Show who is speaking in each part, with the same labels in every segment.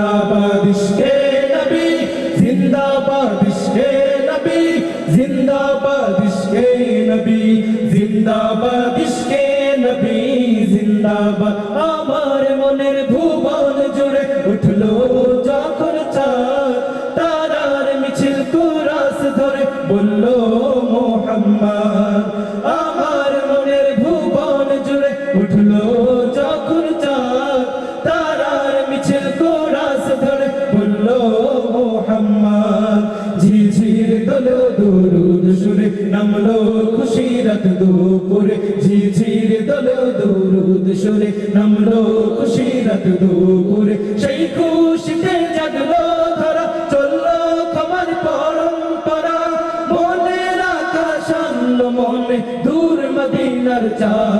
Speaker 1: জিন্দাবাদ ইশকে নবী। মোহাম্মদ। ঝিঝির দোলো নামলো খুশিরত দুপুরে। ঝিঝির দোলো দুরুদ নামলো খুশিরত দুপুরে। সেই খুশিতে জাগলো ধরা, চলল খবর পরম্পরা। মনে রাখা শান্ত মনে, দূর মদিনার চাঁদ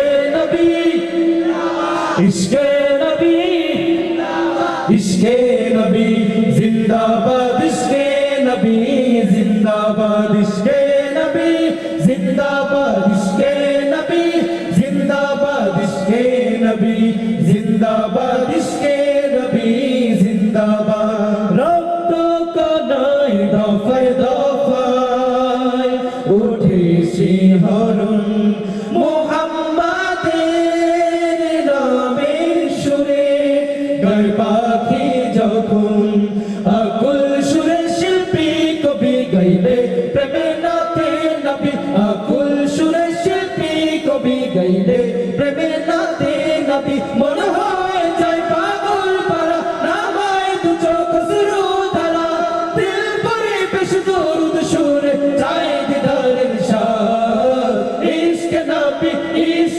Speaker 1: দফায় উঠে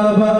Speaker 1: জিন্দাবাদ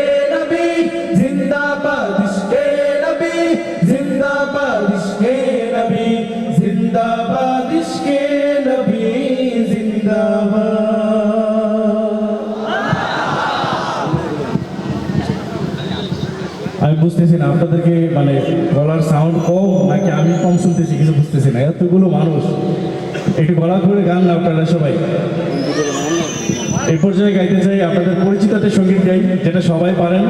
Speaker 2: বুঝতেছি না, আপনাদেরকে মানে গলার সাউন্ড কম নাকি আমি কম শুনতেছি কিছু বুঝতেছি না, এতগুলো মানুষ। একটু গলা করে গান না আপনারা সবাই। এই পর্যায়ে গাইতে চাই আপনাদের পরিচিত সংগীত গাই, যেটা সবাই পারেন।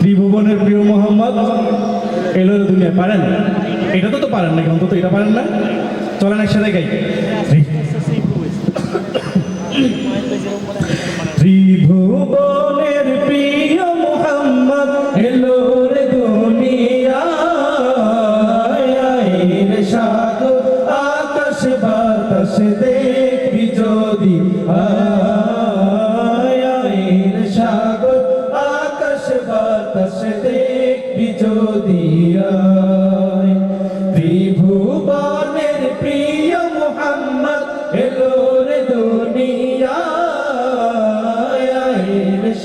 Speaker 2: ত্রিভুবনের প্রিয় মোহাম্মদ, এলো দুনিয়া পারেন? এটা তো তো পারেন নাকি, অন্তত এটা পারেন না? চলেন একসাথে গাই।
Speaker 1: ত্রিভুবনের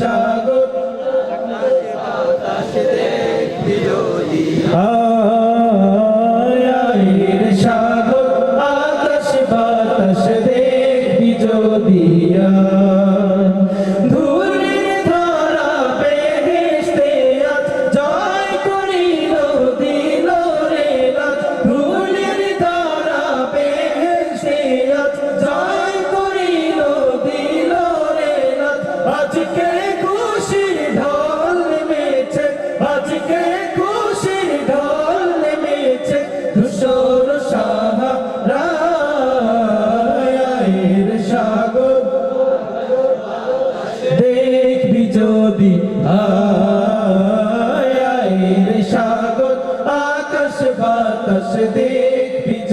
Speaker 1: 자.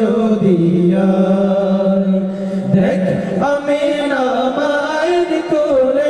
Speaker 1: যদি। দেখ
Speaker 3: আমি না মায়ের কোলে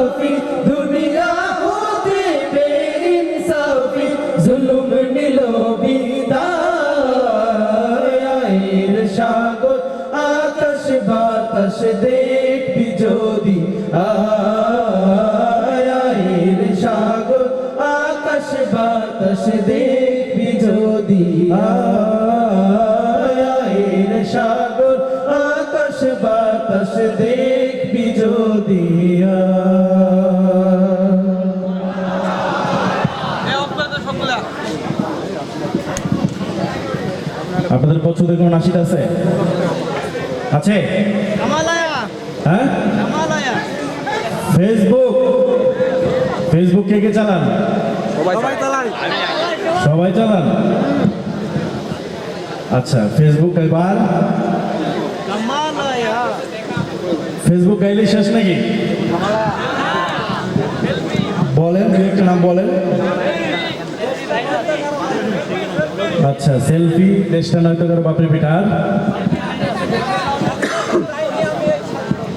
Speaker 3: বেইনসাফি দুনিয়া হতে বেইনসাফি জুলুম নিল বিদায়। সাগর, আকাশ বাতাস দেখবি যদি। আয়ের সাগর, আকাশ বাতাস দেখবি যদি। আয়ের
Speaker 1: আপনাদের পছন্দের কোনো নাসিদ আছে? আছে? হ্যাঁ? ফেসবুক ফেসবুক কে কে চালান? সবাই চালান। আচ্ছা ফেসবুক এবার? ফেসবুক গাইলে শেষ নাকি? বলেন দু একটা নাম বলেন। আচ্ছা সেলফি দেশটা নয়তো কারও বাপের পিঠার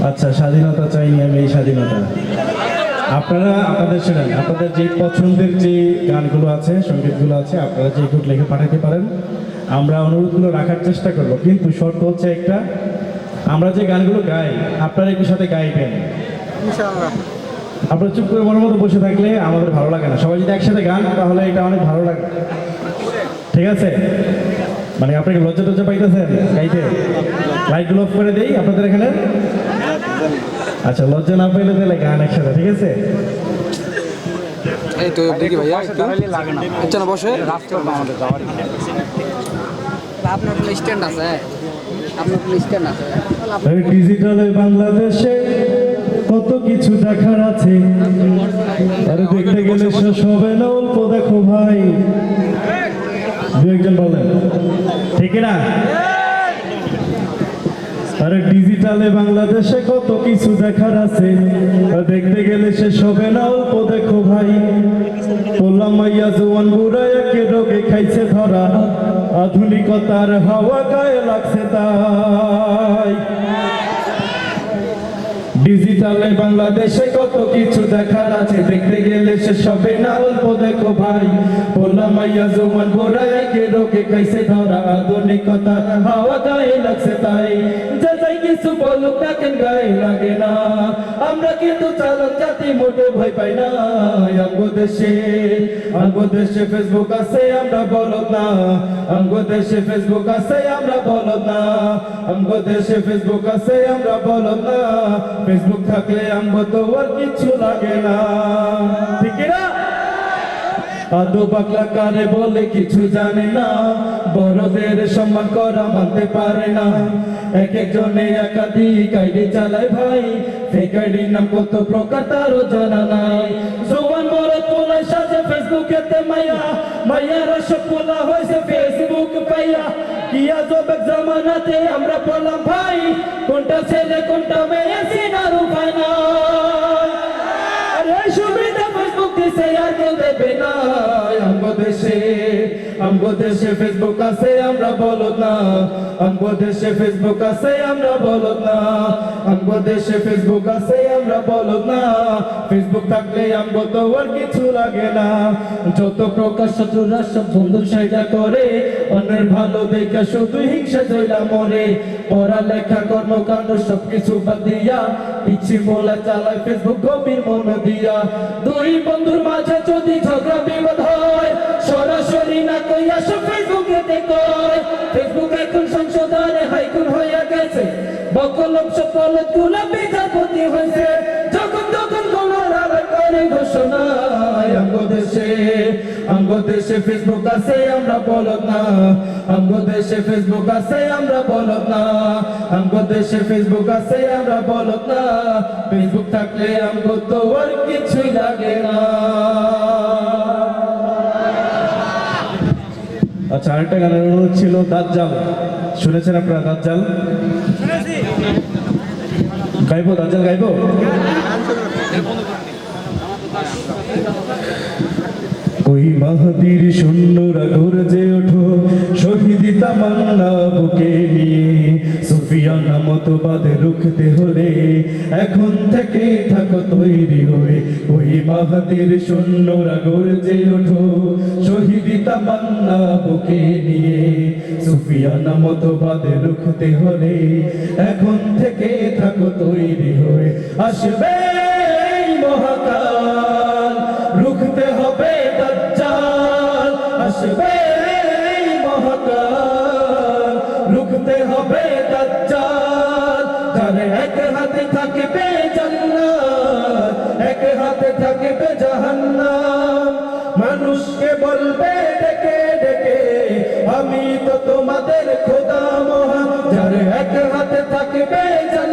Speaker 1: আচ্ছা স্বাধীনতা চাইনি আমি এই স্বাধীনতা। আপনারা আপনাদের শোনেন আপনাদের যে পছন্দের যে গানগুলো আছে সঙ্গীতগুলো আছে আপনারা যে গুলো লিখে পাঠাতে পারেন আমরা অনুরোধগুলো রাখার চেষ্টা করব। কিন্তু শর্ত হচ্ছে একটা আমরা যে গানগুলো গাই আপনারা একটু সাথে গাইবেন। আপনারা চুপ করে মনের মতো বসে থাকলে আমাদের ভালো লাগে না। সবাই যদি একসাথে গান তাহলে এটা অনেক ভালো লাগে। ঠিক আছে? মানে আপনাকে লজ্জা টজ্জা পাইতেছেন? গাইতে? লাইটগুলো অফ করে দেই আপনাদের এখানে। আচ্ছা লজ্জা না পাইলে তাহলে গান একসাথে ঠিক আছে?
Speaker 4: এই তো দেখি ভাইয়া আচ্ছা না বসে।
Speaker 5: আপনার কোনো স্ট্যান্ড আছে? আপনার কোনো স্ট্যান্ড আছে?
Speaker 1: ডিজিটালে বাংলাদেশে কত কিছু দেখার আছে? আরে দেখতে গেলে শেষ হবে না অল্প দেখো ভাই। একজন বলেন। ঠিক না? আরে ডিজিটালে বাংলাদেশে কত কিছু দেখার আছে। দেখতে গেলে সে হবে না, অল্প দেখো ভাই। বললাম, মাইয়া জোয়ান বুড়া, একে রোগে খাইছে ধরা। আধুনিকতার হাওয়া গায়ে লাগছে তাই। ডিজিটালে বাংলাদেশে কত কিছু দেখার আছে? দেখতে গেলে সে সবে না অল্প, দেখো ভাই। বললাম, মাইয়া জোমান বোরা একে রোগে খাইছে ধরা। আধুনিকতা হাওয়া গায়ে লাগছে তাই। যাই কিছু বলুক না কেন গায়ে লাগে না। আমরা কিন্তু চালক জাতি মোটে ভয় পাই না। আমগো দেশে ফেসবুক আছে, আমরা বলদ না। আমগো ফেসবুক আছে, আমরা বলদ না। আমগো ফেসবুক আছে, আমরা বলদ না। ফেসবুক থাকলে আমার তো কিছু লাগে না। ঠিক না আদো পাগলা কারে বলে কিছু জানে না। বড়দের সম্মান করা মানতে পারে না। এক একজনে একাধিক আইডি চালায় ভাই। ফেক আইডি নাম কত প্রকার তারও জানা নাই। জোয়ান বড় তোলায় সাজে ফেসবুকেতে মাইয়া মাইয়ার সব পোলা হয়েছে ফেসবুক পাইয়া কিয়া আজব এক জামানাতে আমরা বললাম ভাই কোনটা ছেলে কোনটা মেয়ে সিনারু ভাই ফেসবুক ফেসবুক আছে, আমরা বলো না। আমগো ফেসবুক আছে, আমরা বলো না। আমগো ফেসবুক আছে, আমরা বলো না। ফেসবুক থাকলে আমগো তো আর কিছু লাগে না। যত প্রকাশ শত্রুরা সব বন্ধু সাইডা করে, অন্যের ভালো দেখা শুধু হিংসা জয়লা মরে। পড়ালেখা, কর্মকাণ্ড সবকিছু বাদ দিয়া পিছি মোলা চালায় ফেসবুক গভীর মন দিয়া। দুই বন্ধুর মাঝে যদি ঝগড়া, বিবাদ হয়, সরাসরি না কইয়া সব ফেসবুকে দেখয়। ফেসবুক এখন সংশোধনে হাইকুন হইয়া গেছে। বকলম সকল তুলা বিচারপতি হয়েছে অঙ্গ দেশে অঙ্গ দেশে ফেসবুক আছে আমরা বলত না। অঙ্গ দেশে ফেসবুক আছে আমরা বলত না। অঙ্গ দেশে ফেসবুক আছে আমরা বলত না। ফেসবুক থাকলে অঙ্গ তো আর কিছুই লাগে না। আচ্ছা আরেকটা গানের অনুরোধ ছিল দাজ্জাল। শুনেছেন আপনারা দাজ্জাল? গাইবো দাজ্জাল গাইবো? ওই মাহাদির সৈন্যরা গর্জে ওঠো, শহীদ তামান্না বুকে নিয়ে। সুফিয়ানা মতবাদ রুখতে হলে এখন থেকে থাকো তৈরি হয়ে। ওই মাহাদির সৈন্যরা গর্জে ওঠো, শহীদ তামান্না বুকে নিয়ে। সুফিয়ানা মতবাদ রুখতে হলে এখন থেকে থাকো তৈরি হয়ে। আসবে রুখতে হবে আসবে রুখতে হবে যার এক হাতে থাকবে এক হাতে থাকবে মানুষকে বলবে, ডেকে ডেকে, আমি তো তোমাদের খোদা মহান। যার এক হাতে থাকবে জান্নাত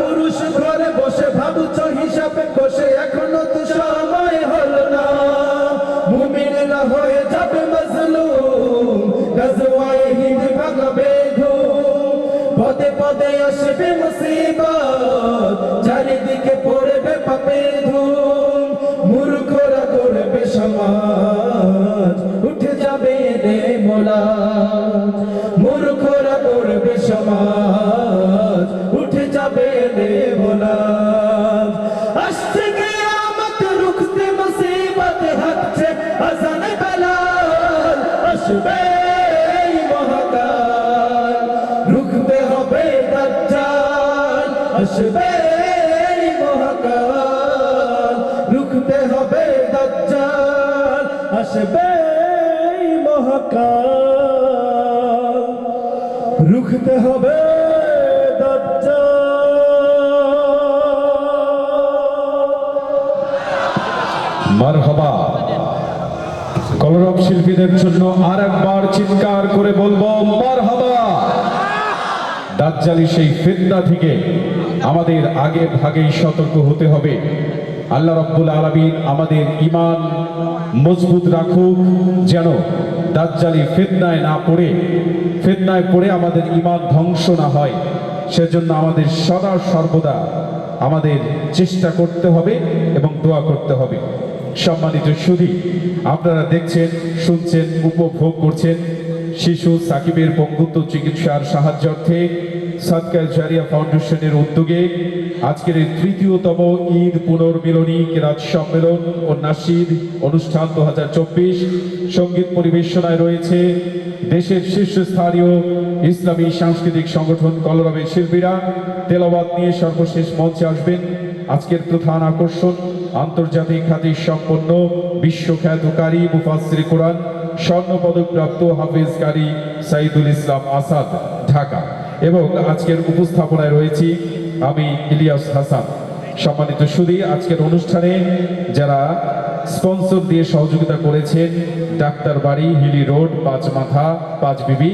Speaker 1: ওরে কাপুরুষ ঘরে বসে ভাবুছ হিসাবে বসে, এখনও তো সময় হল না। মুমিনরা হয়ে যাবে মজলুম, গজওয়ায় হিন্দ ভাগবে পদে পদে আসবে মুসিবত, চারিদিকে পড়বে পাপের ধুম আসবে মহাকাল। রুখতে হবে
Speaker 6: মারহাবা। কলরব শিল্পীদের জন্য আর একবার চিৎকার করে বলব, মারহাবা। দাজ্জালি সেই ফিতনা থেকে আমাদের আগে ভাগেই সতর্ক হতে হবে। আল্লাহ রব্বুল আলমিন আমাদের ইমান মজবুত রাখুক, যেন দাজ্জালি ফিতনায় না পড়ে, ফিতনায় পড়ে আমাদের ইমান ধ্বংস না হয়। সেজন্য আমাদের সদা সর্বদা আমাদের চেষ্টা করতে হবে এবং দোয়া করতে হবে। সম্মানিত সুধী, আপনারা দেখছেন, শুনছেন, উপভোগ করছেন শিশু সাকিবের বঙ্গুত্ব চিকিৎসার সাহায্যার্থে সাদকা জারিয়া ফাউন্ডেশনের উদ্যোগে আজকের এই তৃতীয়তম ঈদ পুনর্মিলনী কেরাত সম্মেলন ও নাসিদ অনুষ্ঠান দু হাজার চব্বিশ সংগীত পরিবেশনায় রয়েছে দেশের শীর্ষস্থানীয় ইসলামী সাংস্কৃতিক সংগঠন কলরবের শিল্পীরা। তেলাবাদ নিয়ে সর্বশেষ মঞ্চে আসবেন আজকের প্রধান আকর্ষণ আন্তর্জাতিক খ্যাতি সম্পন্ন বিশ্বখ্যাতকারী মুফাসসির কোরআন স্বর্ণপদকপ্রাপ্ত হাফিজ কারি সাইদুল ইসলাম আসাদ, ঢাকা। এবং আজকের উপস্থাপনায় রয়েছি আমি ইলিয়াস হাসান। সম্মানিত সুদী, আজকের অনুষ্ঠানে যারা স্পন্সর দিয়ে সহযোগিতা করেছেন, ডাক্তার বাড়ি, হিলি রোড পাঁচ মাথা Panchbibi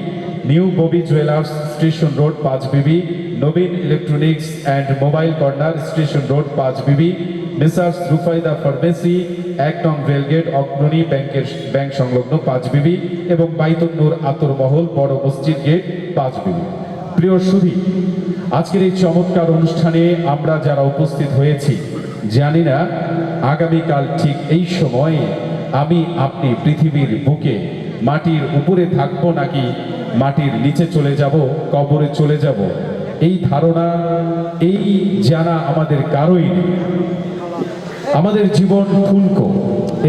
Speaker 6: new Bobby jewellers station road Panchbibi Nabin electronics and mobile corner station road Panchbibi messrs Rufaida pharmacy, এক নং রেলগেট, অগ্রণী ব্যাংকের ব্যাংক সংলগ্ন পাঁচ বিবি এবং বাইতুন্নুর আতর মহল বড় মসজিদ গেট পাঁচ বিবি প্রিয় সুধী, আজকের এই চমৎকার অনুষ্ঠানে আমরা যারা উপস্থিত হয়েছি, জানি না আগামীকাল ঠিক এই সময়ে আমি আপনি পৃথিবীর বুকে মাটির উপরে থাকব নাকি মাটির নিচে চলে যাব, কবরে চলে যাব? এই ধারণা, এই জানা আমাদের কারোই আমাদের জীবন ফুলকো